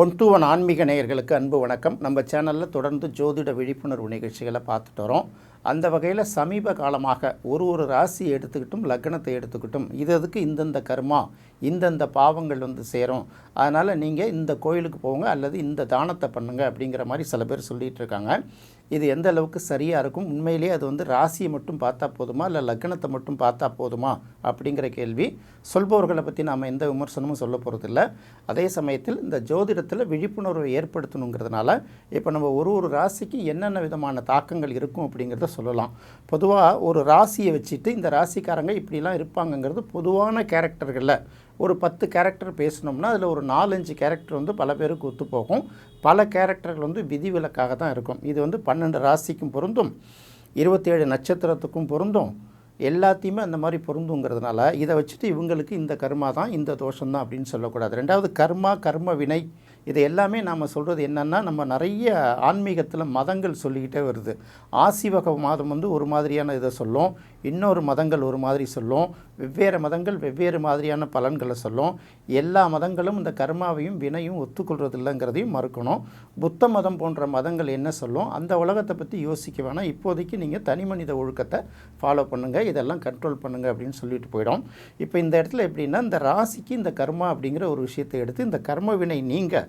One to one ஆன்மீக நேயர்களுக்கு அன்பு வணக்கம். நம்ம சேனலில் தொடர்ந்து ஜோதிட விழிப்புணர்வு நிகழ்ச்சிகளை பார்த்துட்டு வரோம். அந்த வகையில் சமீப காலமாக ஒரு ஒரு ராசியை எடுத்துக்கிட்டும் லக்னத்தை எடுத்துக்கிட்டும் இது அதுக்கு இந்தந்த கர்மா இந்தந்த பாவங்கள் வந்து சேரும். அதனால் நீங்கள் இந்த கோயிலுக்கு போங்க அல்லது இந்த தானத்தை பண்ணுங்க அப்படிங்கிற மாதிரி சில பேர் சொல்லிகிட்டு இருக்காங்க. இது எந்த அளவுக்கு சரியாக இருக்கும்? உண்மையிலேயே அது வந்து ராசியை மட்டும் பார்த்தா போதுமா? இல்லை லக்னத்தை மட்டும் பார்த்தா போதுமா? அப்படிங்கிற கேள்வி. சொல்பவர்களை பற்றி நாம் எந்த விமர்சனமும் சொல்ல போகிறதில்ல அதே சமயத்தில் இந்த ஜோதிடத்தில் விழிப்புணர்வை ஏற்படுத்தணுங்கிறதுனால இப்போ நம்ம ஒரு ஒரு ராசிக்கு என்னென்ன விதமான தாக்கங்கள் இருக்கும் அப்படிங்கிறத சொல்லலாம். பொதுவாக ஒரு ராசியை வச்சுட்டு இந்த ராசிக்காரங்க இப்படிலாம் இருப்பாங்கங்கிறது பொதுவான கேரக்டர்களில் ஒரு பத்து கேரக்டர் பேசினோம்னா அதில் ஒரு நாலஞ்சு கேரக்டர் வந்து பல பேருக்கு ஒத்துப்போகும். பல கேரக்டர்கள் வந்து விதிவிலக்காக தான் இருக்கும். இது வந்து பன்னெண்டு ராசிக்கும் பொருந்தும். இருபத்தேழு நட்சத்திரத்துக்கும் பொருந்தும். எல்லாத்தையுமே அந்த மாதிரி பொருந்துங்கிறதுனால இதை வச்சுட்டு இவங்களுக்கு இந்த கர்மா தான் இந்த தோஷம் தான் அப்படின்னு சொல்லக்கூடாது. ரெண்டாவது கர்மா கர்ம வினை. இது எல்லாமே நாம் சொல்கிறது என்னென்னா நம்ம நிறைய ஆன்மீகத்தில் மதங்கள் சொல்லிக்கிட்டே வருது. ஆசிவக மாதம் வந்து ஒரு மாதிரியான இதை சொல்லும் இன்னொரு மதங்கள் ஒரு மாதிரி சொல்லும் வெவ்வேறு மதங்கள் வெவ்வேறு மாதிரியான பலன்களை சொல்லும். எல்லா மதங்களும் இந்த கர்மாவையும் வினையும் ஒத்துக்கொள்றது இல்லைங்கிறதையும் மறுக்கணும். புத்த மதம் போன்ற மதங்கள் என்ன சொல்லும் அந்த உலகத்தை பற்றி யோசிக்க வேணாம். இப்போதைக்கு நீங்கள் தனி மனித ஒழுக்கத்தை ஃபாலோ பண்ணுங்கள் இதெல்லாம் கண்ட்ரோல் பண்ணுங்கள் அப்படின்னு சொல்லிட்டு போயிடும். இப்போ இந்த இடத்துல எப்படின்னா இந்த ராசிக்கு இந்த கர்மா அப்படிங்கிற ஒரு விஷயத்தை எடுத்து இந்த கர்ம வினை நீங்கள்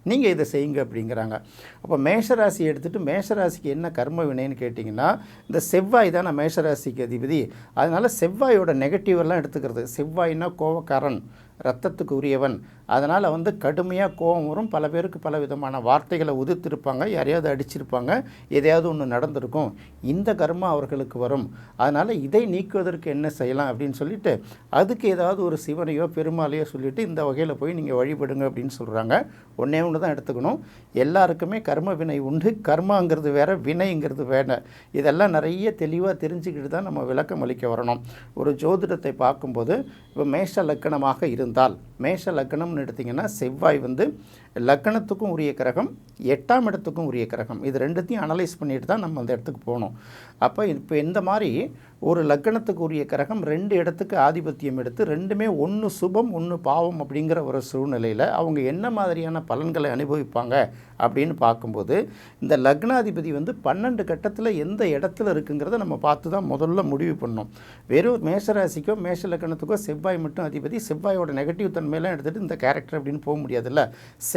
நீங்கள் இதை செய்யுங்க அப்படிங்கிறாங்க. அப்போ மேஷராசி எடுத்துகிட்டு மேஷராசிக்கு என்ன கர்ம வினைன்னு கேட்டிங்கன்னா இந்த செவ்வாய் தான் மேஷராசிக்கு அதிபதி. அதனால் செவ்வாயோட நெகட்டிவெல்லாம் எடுத்துக்கிறது. செவ்வாய்னா கோவக்காரன் ரத்தத்துக்கு உரியவன். அதனால் வந்து கடுமையாக கோபம் வரும். பல பேருக்கு பல விதமான வார்த்தைகளை உதிர்த்திருப்பாங்க. யாரையாவது அடிச்சிருப்பாங்க. எதையாவது ஒன்று நடந்திருக்கும். இந்த கர்மா அவர்களுக்கு வரும். அதனால் இதை நீக்குவதற்கு என்ன செய்யலாம் அப்படின்னு சொல்லிட்டு அதுக்கு ஏதாவது ஒரு சிவனையோ பெருமாளையோ சொல்லிவிட்டு இந்த வகையில் போய் நீங்கள் வழிபடுங்க அப்படின்னு சொல்கிறாங்க ஒன்றே ஒன்று தான் எடுத்துக்கணும். எல்லாருக்குமே கர்ம வினை உண்டு. கர்மாங்கிறது வேற வினைங்கிறது வேற. இதெல்லாம் நிறைய தெளிவாக தெரிஞ்சுக்கிட்டு தான் நம்ம விளக்கம் அளிக்க வரணும். ஒரு ஜோதிடத்தை பார்க்கும்போது இப்போ மேஷ லக்கணமாக இருந்தால் மேஷ லக்கணம்னு எடுத்திங்கன்னா செவ்வாய் வந்து லக்கணத்துக்கும் உரிய கிரகம் எட்டாம் இடத்துக்கும் உரிய கிரகம். இது ரெண்டுத்தையும் அனலைஸ் பண்ணிட்டு தான் நம்ம அந்த இடத்துக்கு போகணும். அப்போ இப்போ இந்த மாதிரி ஒரு லக்கணத்துக்கு உரிய கிரகம் ரெண்டு இடத்துக்கு ஆதிபத்தியம் எடுத்து ரெண்டுமே ஒன்று சுபம் ஒன்று பாவம் அப்படிங்கிற ஒரு சூழ்நிலையில் அவங்க என்ன மாதிரியான பலன்களை அனுபவிப்பாங்க அப்படின்னு பார்க்கும்போது இந்த லக்னாதிபதி வந்து பன்னெண்டு கட்டத்தில் எந்த இடத்துல இருக்குங்கிறத நம்ம பார்த்து தான் முதல்ல முடிவு பண்ணோம் வெறும் மேஷராசிக்கோ மேஷ லக்கணத்துக்கோ செவ்வாய் மட்டும் அதிபதி செவ்வாயோட நெகட்டிவ் தன்மையெல்லாம் எடுத்துகிட்டு இந்த கேரக்டர் அப்படின்னு போக முடியாதுல்ல.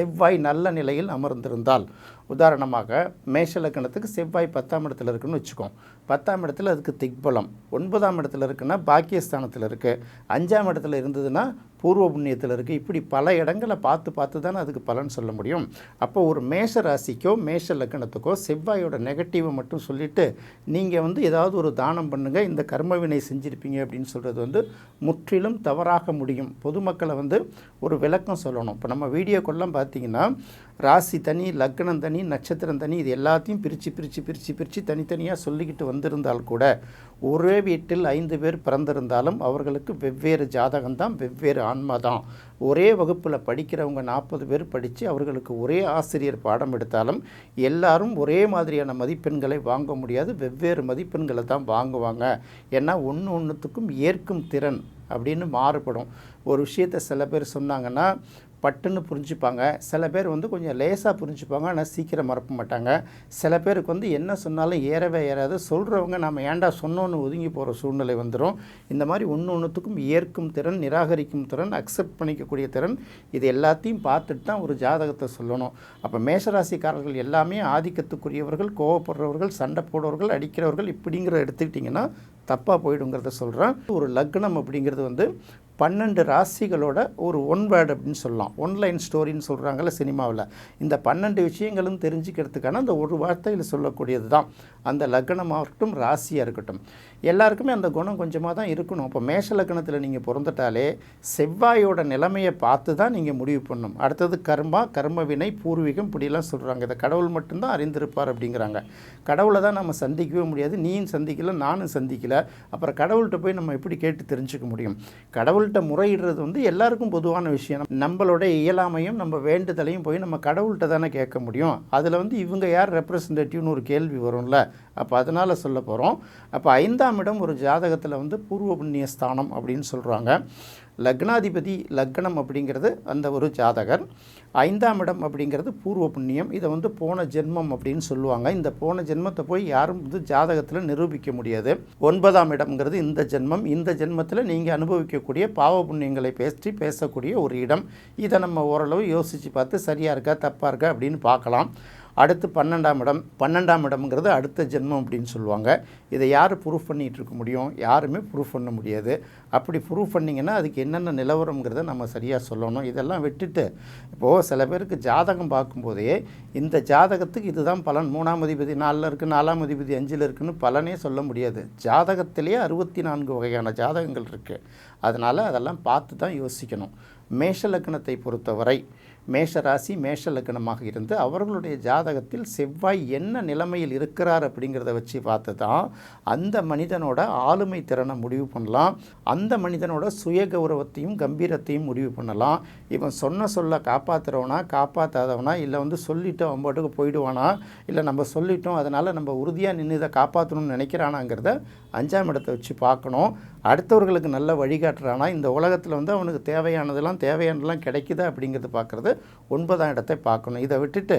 செவ்வாய் நல்ல நிலையில் அமர்ந்திருந்தால். உதாரணமாக மேஷ லக்கணத்துக்கு செவ்வாய் பத்தாம் இடத்துல இருக்குன்னு வச்சுக்கோம். பத்தாம் இடத்துல அதுக்கு திக்பலம். ஒன்பதாம் இடத்துல இருக்குன்னா பாக்கியஸ்தானத்தில் இருக்குது அஞ்சாம் இடத்துல இருந்ததுன்னா பூர்வ புண்ணியத்தில் இருக்குது இப்படி பல இடங்களை பார்த்து பார்த்து தானே அதுக்கு பலன் சொல்ல முடியும். அப்போ ஒரு மேஷ ராசிக்கோ மேஷ லக்கணத்துக்கோ செவ்வாயோட நெகட்டிவை மட்டும் சொல்லிவிட்டு நீங்கள் வந்து ஏதாவது ஒரு தானம் பண்ணுங்கள் இந்த கர்மவினை செஞ்சுருப்பீங்க அப்படின்னு சொல்கிறது வந்து முற்றிலும் தவறாக முடியும். பொதுமக்களை வந்து ஒரு விளக்கம் சொல்லணும். இப்போ நம்ம வீடியோக்கெல்லாம் பார்த்தீங்கன்னா ராசி தனி லக்னம் தனி நட்சத்திரம் தனி இது எல்லாத்தையும் பிரித்து பிரித்து பிரித்து பிரித்து தனித்தனியாக சொல்லிக்கிட்டு வந்திருந்தால் கூட ஒரே வீட்டில் ஐந்து பேர் பிறந்திருந்தாலும் அவர்களுக்கு வெவ்வேறு ஜாதகம் தான் வெவ்வேறு ஆன்மா தான். ஒரே வகுப்பில் படிக்கிறவங்க நாற்பது பேர் படித்து அவர்களுக்கு ஒரே ஆசிரியர் பாடம் எடுத்தாலும் எல்லாரும் ஒரே மாதிரியான மதிப்பெண்களை வாங்க முடியாது. வெவ்வேறு மதிப்பெண்களை தான் வாங்குவாங்க. ஏன்னா ஒன்று ஒன்றுத்துக்கும் ஏற்கும் திறன். அப்படின்னு மாறுபடும். ஒரு விஷயத்தை சில பேர் சொன்னாங்கன்னா பட்டுன்னு புரிஞ்சுப்பாங்க. சில பேர் வந்து கொஞ்சம் லேசாக புரிஞ்சுப்பாங்க ஆனால் சீக்கிரம் மறக்க மாட்டாங்க. சில பேருக்கு வந்து என்ன சொன்னாலும் ஏறவே ஏறாது. சொல்கிறவங்க நம்ம ஏன்டா சொன்னோன்னு ஒதுங்கி போகிற சூழ்நிலை வந்துடும் இந்த மாதிரி ஒன்று ஒன்றுத்துக்கும் ஏற்கும் திறன் நிராகரிக்கும் திறன் அக்செப்ட் பண்ணிக்கக்கூடிய திறன் இது எல்லாத்தையும் பார்த்துட்டு தான் ஒரு ஜாதகத்தை சொல்லணும். அப்போ மேஷராசிக்காரர்கள் எல்லாமே ஆதிக்கத்துக்குரியவர்கள் கோவப்படுறவர்கள் சண்டை போடுறவர்கள் அடிக்கிறவர்கள் இப்படிங்கிற எடுத்துக்கிட்டிங்கன்னா தப்பாக போயிடுங்கிறத சொல்கிறேன் ஒரு லக்னம் அப்படிங்கிறது வந்து பன்னெண்டு ராசிகளோட ஒரு ஒன் வேர்டு அப்படின்னு சொல்லலாம். ஒன்லைன் ஸ்டோரின்னு சொல்கிறாங்கல்ல சினிமாவில். இந்த பன்னெண்டு விஷயங்களும் தெரிஞ்சுக்கிறதுக்கான அந்த ஒரு வார்த்தையில் சொல்லக்கூடியது தான். அந்த லக்னமாக இருக்கட்டும் ராசியாக இருக்கட்டும். எல்லாருக்குமே அந்த குணம் கொஞ்சமாக தான் இருக்கணும். அப்போ மேஷ லக்னத்தில் நீங்கள் பிறந்துட்டாலே செவ்வாயோட நிலைமையை பார்த்து தான் நீங்கள் முடிவு பண்ணணும். அடுத்தது கர்மா கர்ம வினை பூர்வீகம் இப்படிலாம் சொல்கிறாங்க இதை கடவுள் மட்டும்தான் அறிந்திருப்பார் அப்படிங்கிறாங்க. கடவுளை தான் நம்ம சந்திக்கவே முடியாது. நீயும் சந்திக்கல நானும் சந்திக்கல. அப்புறம் கடவுள்கிட்ட போய் நம்ம எப்படி கேட்டு தெரிஞ்சுக்க முடியும்? கடவுள் கடவுள்கிட்ட முறையிடுறது வந்து எல்லாருக்கும் பொதுவான விஷயம். நம்மளுடைய இயலாமையும் நம்ம வேண்டுதலையும் போய் நம்ம கடவுள்கிட்ட தானே கேட்க முடியும். அதில் வந்து இவங்க யார் ரெப்ரசன்டேட்டிவ்னு ஒரு கேள்வி வரும்ல. அப்போ அதனால் சொல்ல போகிறோம் அப்போ ஐந்தாம் இடம் ஒரு ஜாதகத்தில் வந்து பூர்வ புண்ணிய ஸ்தானம் அப்படின்னு சொல்கிறாங்க லக்னாதிபதி லக்னம் அப்படிங்கிறது அந்த ஒரு ஜாதகர். ஐந்தாம் இடம் அப்படிங்கிறது பூர்வ புண்ணியம். இதை வந்து போன ஜென்மம் அப்படின்னு சொல்லுவாங்க. இந்த போன ஜென்மத்தை போய் யாரும் வந்து ஜாதகத்தில் நிரூபிக்க முடியாது. ஒன்பதாம் இடம்ங்கிறது இந்த ஜென்மம். இந்த ஜென்மத்தில் நீங்கள் அனுபவிக்கக்கூடிய பாவ புண்ணியங்களை பேசி பேசக்கூடிய ஒரு இடம். இதை நம்ம ஓரளவு யோசித்து பார்த்து சரியாக இருக்கா தப்பாக இருக்கா அப்படின்னு பார்க்கலாம். அடுத்து பன்னெண்டாம் இடம் பன்னெண்டாம் இடம்ங்கிறது அடுத்த ஜென்மம் அப்படின்னு சொல்லுவாங்க. இதை யார் ப்ரூஃப் பண்ணிகிட்டு இருக்க முடியும்? யாருமே ப்ரூஃப் பண்ண முடியாது. அப்படி ப்ரூஃப் பண்ணிங்கன்னா அதுக்கு என்னென்ன நிலவரங்கிறத நம்ம சரியாக சொல்லணும். இதெல்லாம் விட்டுட்டு இப்போது சில பேருக்கு ஜாதகம் பார்க்கும்போதே இந்த ஜாதகத்துக்கு இதுதான் பலன். மூணாம் அதிபதி நாலில் இருக்குது நாலாம் அதிபதி அஞ்சில் இருக்குதுன்னு பலனே சொல்ல முடியாது. ஜாதகத்திலேயே அறுபத்தி நான்கு வகையான ஜாதகங்கள் இருக்குது அதனால் அதெல்லாம் பார்த்து தான் யோசிக்கணும். மேஷ லக்னத்தை பொறுத்தவரை மேஷ ராசி மேஷ லக்னமாக இருந்து அவர்களுடைய ஜாதகத்தில் செவ்வாய் என்ன நிலைமையில் இருக்கிறார் அப்படிங்கிறத வச்சு பார்த்து தான் அந்த மனிதனோட ஆளுமை திறனை முடிவு பண்ணலாம். அந்த மனிதனோட சுய கௌரவத்தையும் கம்பீரத்தையும் முடிவு பண்ணலாம். இவன் சொன்ன சொல்ல காப்பாற்றுறவனா காப்பாற்றாதவனா இல்லை வந்து சொல்லிவிட்டு அவன் பாட்டுக்கு போயிடுவானா இல்லை நம்ம சொல்லிட்டோம் அதனால் நம்ம உறுதியாக நின்று இதை காப்பாற்றணும்னு நினைக்கிறானாங்கிறத அஞ்சாம் இடத்தை வச்சு பார்க்கணும். அடுத்தவர்களுக்கு நல்ல வழிகாட்டுறானா இந்த உலகத்தில் வந்து அவனுக்கு தேவையானதெல்லாம் தேவையானதெல்லாம் கிடைக்குதா அப்படிங்கிறது பார்க்குறது ஒன்பதாம் இடத்தை பார்க்கணும். இதை விட்டுட்டு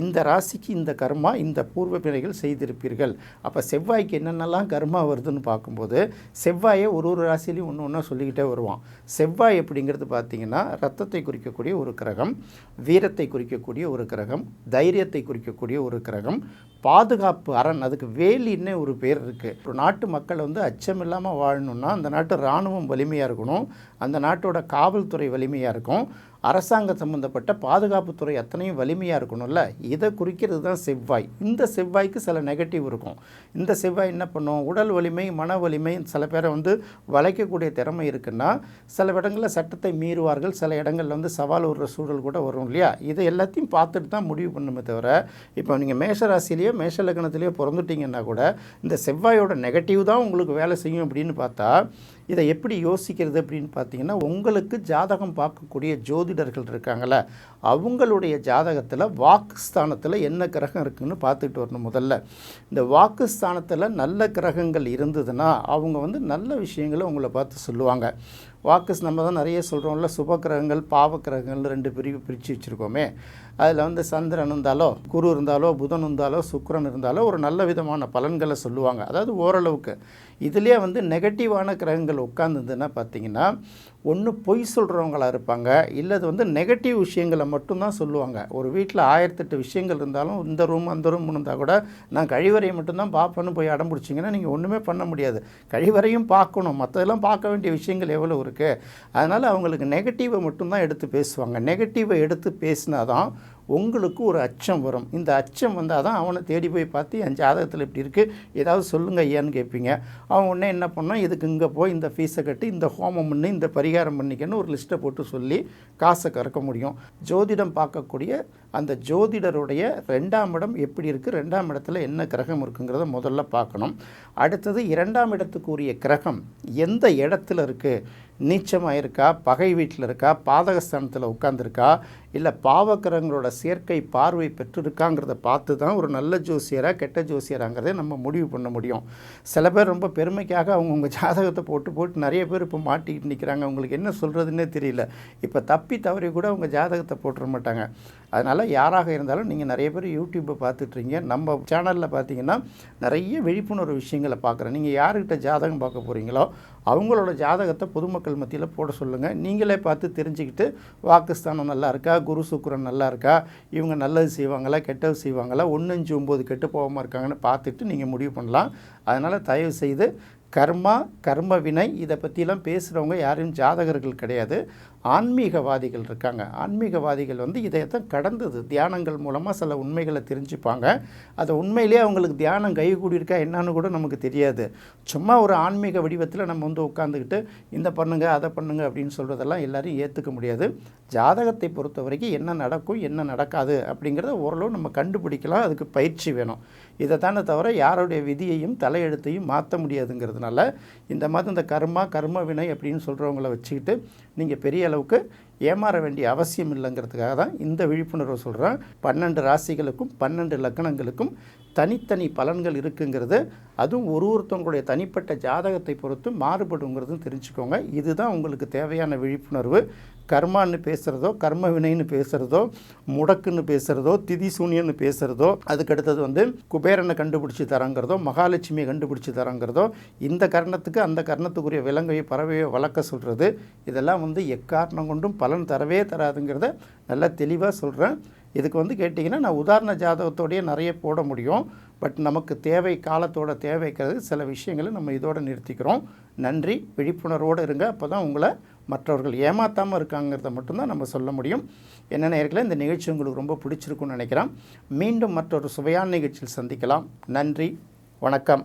இந்த ராசிக்கு இந்த கர்மா இந்த பூர்வ பிணைகள் செய்திருப்பீர்கள். அப்போ செவ்வாய்க்கு என்னென்னலாம் கர்மா வருதுன்னு பார்க்கும்போது செவ்வாயை ஒரு ஒரு ராசிலையும் ஒன்று ஒன்றா சொல்லிக்கிட்டே வருவான். செவ்வாய் அப்படிங்கிறது பார்த்திங்கன்னா ரத்தத்தை குறிக்கக்கூடிய ஒரு கிரகம் வீரத்தை குறிக்கக்கூடிய ஒரு கிரகம் தைரியத்தை குறிக்கக்கூடிய ஒரு கிரகம் பாதுகாப்பு அரண் அதுக்கு வேலின்னே ஒரு பேர் இருக்குது ஒரு நாட்டு மக்கள் வந்து அச்சம் இல்லாமல் வாழணும்னா அந்த நாட்டு இராணுவம் வலிமையாக இருக்கணும். அந்த நாட்டோட காவல்துறை வலிமையாக இருக்கும். அரசாங்க சம்மந்தப்பட்ட பாதுகாப்புத்துறை அத்தனையும் வலிமையாக இருக்கணும்ல? இதை குறிக்கிறது தான் செவ்வாய். இந்த செவ்வாய்க்கு சில நெகட்டிவ் இருக்கும். இந்த செவ்வாய் என்ன பண்ணும்? உடல் வலிமை மன வலிமை சில பேரை வந்து வளைக்கக்கூடிய திறமை இருக்குன்னா சில இடங்களில் சட்டத்தை மீறுவார்கள். சில இடங்களில் வந்து சவால் விடுற சூழல் கூட வரும் இல்லையா? இதை எல்லாத்தையும் பார்த்துட்டு தான் முடிவு பண்ணுமே தவிர இப்போ நீங்கள் மேஷ ராசிலேயோ மேஷ லக்னத்திலேயோ பிறந்துட்டீங்கன்னா கூட இந்த செவ்வாயோட நெகட்டிவ் தான் உங்களுக்கு வேலை செய்யும் அப்படின்னு பார்த்தா இதை எப்படி யோசிக்கிறது அப்படின்னு பார்த்தீங்கன்னா உங்களுக்கு ஜாதகம் பார்க்கக்கூடிய ஜோதிடர்கள் இருக்காங்கள அவங்களுடைய ஜாதகத்தில் வாக்குஸ்தானத்தில் என்ன கிரகம் இருக்குதுன்னு பார்த்துக்கிட்டு வரணும் முதல்ல. இந்த வாக்குஸ்தானத்தில் நல்ல கிரகங்கள் இருந்ததுன்னா அவங்க வந்து நல்ல விஷயங்களை உங்களை பார்த்து சொல்லுவாங்க. வாக்கஸ் நம்ம தான் நிறைய சொல்கிறோம்ல சுப கிரகங்கள் பாவ கிரகங்கள் ரெண்டு பிரிவு பிரித்து வச்சுருக்கோமே. அதில் வந்து சந்திரன் இருந்தாலோ குரு இருந்தாலோ புதன் இருந்தாலோ சுக்கிரன் இருந்தாலோ ஒரு நல்ல விதமான பலன்களை சொல்லுவாங்க. அதாவது ஓரளவுக்கு. இதுலேயே வந்து நெகட்டிவான கிரகங்கள் உட்காந்துருந்துன்னா பார்த்தீங்கன்னா ஒன்று பொய் சொல்கிறவங்களா இருப்பாங்க இல்லை அது வந்து நெகட்டிவ் விஷயங்களை மட்டும்தான் சொல்லுவாங்க. ஒரு வீட்டில் ஆயிரத்தெட்டு விஷயங்கள் இருந்தாலும் இந்த ரூம் அந்த ரூம் இருந்தால் கூட நான் கழிவறையை மட்டும்தான் பார்ப்பேன்னு போய் அடம் பிடிச்சிங்கன்னா நீங்கள் ஒன்றுமே பண்ண முடியாது. கழிவறையும் பார்க்கணும். மற்றதெல்லாம் பார்க்க வேண்டிய விஷயங்கள் எவ்வளோ இருக்குது அதனால் அவங்களுக்கு நெகட்டிவை மட்டும்தான் எடுத்து பேசுவாங்க. நெகட்டிவை எடுத்து பேசினா தான் உங்களுக்கு ஒரு அச்சம் வரும். இந்த அச்சம் வந்தால் தான் அவனை தேடி போய் பார்த்து என் ஜாதகத்தில் இப்படி இருக்குது ஏதாவது சொல்லுங்கள் ஐயான்னு கேட்பீங்க. அவன் உடனே என்ன பண்ணான்? இதுக்கு இங்கே போய் இந்த ஃபீஸை கட்டி இந்த ஹோமம் பண்ணி இந்த பரிகாரம் பண்ணிக்கன்னு ஒரு லிஸ்ட்டை போட்டு சொல்லி காசை கறக்க முடியும். ஜோதிடம் பார்க்கக்கூடிய அந்த ஜோதிடருடைய ரெண்டாம் இடம் எப்படி இருக்குது ரெண்டாம் இடத்துல என்ன கிரகம் இருக்குங்கிறத முதல்ல பார்க்கணும். அடுத்தது இரண்டாம் இடத்துக்குரிய கிரகம் எந்த இடத்துல இருக்குது நீச்சமாக இருக்கா பகை வீட்டில் இருக்கா? பாதகஸ்தானத்தில் உட்காந்துருக்கா இல்லை பாவக்கிரகங்களோட சேர்க்கை பார்வை பெற்றிருக்காங்கிறத பார்த்து தான் ஒரு நல்ல ஜோசியராக கெட்ட ஜோசியராங்கிறதை நம்ம முடிவு பண்ண முடியும். சில பேர் ரொம்ப பெருமைக்காக அவங்கவுங்க ஜாதகத்தை போட்டு போட்டு நிறைய பேர் இப்போ மாட்டிக்கிட்டு நிற்கிறாங்க அவங்களுக்கு என்ன சொல்கிறதுன்னே தெரியல. இப்போ தப்பி தவறி கூட அவங்க ஜாதகத்தை போட்டுற மாட்டாங்க. அதனால் யாராக இருந்தாலும் நீங்கள் நிறைய பேர் யூடியூப்பை பார்த்துட்றீங்க நம்ம சேனலில் பார்த்தீங்கன்னா நிறைய விழிப்புணர்வு விஷயங்களை பார்க்குறேன். நீங்கள் யாருக்கிட்ட ஜாதகம் பார்க்க போகிறீங்களோ அவங்களோட ஜாதகத்தை பொதுமக்கள் மத்தியில் போட சொல்லுங்கள் நீங்களே பார்த்து தெரிஞ்சுக்கிட்டு வாக்குஸ்தானம் நல்லா இருக்கா? குரு சுக்கரன் நல்லா இருக்கா? இவங்க நல்லது செய்வாங்களா? கெட்டது செய்வாங்களா? ஒன்று அஞ்சு ஒம்பது கெட்டு போகாமல் இருக்காங்கன்னு பார்த்துட்டு நீங்கள் முடிவு பண்ணலாம். அதனால் தயவு செய்து கர்மா கர்ம வினை இதை பற்றிலாம் பேசுகிறவங்க யாரும் ஜாதகர்கள் கிடையாது. ஆன்மீகவாதிகள் இருக்காங்க. ஆன்மீகவாதிகள் வந்து இதைத்தான் கடந்தது. தியானங்கள் மூலமாக சில உண்மைகளை தெரிஞ்சுப்பாங்க. அதை உண்மையிலேயே அவங்களுக்கு தியானம் கை கூடியிருக்கா என்னன்னு கூட நமக்கு தெரியாது. சும்மா ஒரு ஆன்மீக வடிவத்தில் நம்ம வந்து உட்காந்துக்கிட்டு இந்த பண்ணுங்க அதை பண்ணுங்க அப்படின்னு சொல்கிறதெல்லாம் எல்லோரும் ஏற்றுக்க முடியாது. ஜாதகத்தை பொறுத்த வரைக்கும் என்ன நடக்கும் என்ன நடக்காது அப்படிங்கிறத ஓரளவு நம்ம கண்டுபிடிக்கலாம். அதுக்கு பயிற்சி வேணும். இதை தானே தவிர யாருடைய விதியையும் தலையெழுத்தையும் மாற்ற முடியாதுங்கிறது இருக்கிறதுனால இந்த மாதிரி இந்த கர்மா கர்ம வினை அப்படின்னு சொல்கிறவங்கள வச்சுக்கிட்டு நீங்கள் பெரிய அளவுக்கு ஏமாற வேண்டிய அவசியம் இல்லைங்கிறதுக்காக தான் இந்த விழிப்புணர்வு சொல்கிறேன் பன்னெண்டு ராசிகளுக்கும் பன்னெண்டு லக்னங்களுக்கும் தனித்தனி பலன்கள் இருக்குங்கிறது அதுவும் ஒரு ஒருத்தவங்களுடைய தனிப்பட்ட ஜாதகத்தை பொறுத்து மாறுபடுங்கிறதும் தெரிஞ்சுக்கோங்க. இதுதான் உங்களுக்கு தேவையான விழிப்புணர்வு. கர்மான்னு பேசுகிறதோ கர்ம வினைன்னு பேசுகிறதோ முடக்குன்னு பேசுகிறதோ திதி சூன்யன்னு பேசுகிறதோ அதுக்கடுத்தது வந்து குபேரனை கண்டுபிடிச்சி தரங்கிறதோ மகாலட்சுமியை கண்டுபிடிச்சி தரங்கிறதோ இந்த கர்ணத்துக்கு அந்த கர்ணத்துக்குரிய விலங்கையோ பறவையோ வளர்க்க சொல்கிறது இதெல்லாம் வந்து எக்காரணம் கொண்டும் பலன் தரவே தராதுங்கிறத நல்லா தெளிவாக சொல்கிறேன் இதுக்கு வந்து கேட்டிங்கன்னா நான் உதாரண ஜாதகத்தோடையே நிறைய போட முடியும். பட் நமக்கு தேவை காலத்தோட தேவைக்கிறது சில விஷயங்களை நம்ம இதோடு நிறுத்திக்கிறோம். நன்றி விழிப்புணர்வோடு இருங்க. அப்போ தான் உங்களை மற்றவர்கள் ஏமாற்றாமல் இருக்காங்கிறத மட்டும்தான் நம்ம சொல்ல முடியும். என்ன நேரத்தில் இந்த நிகழ்ச்சி உங்களுக்கு ரொம்ப பிடிச்சிருக்குன்னு நினைக்கிறேன். மீண்டும் மற்றொரு சுவையான நிகழ்ச்சியில் சந்திக்கலாம். நன்றி வணக்கம்.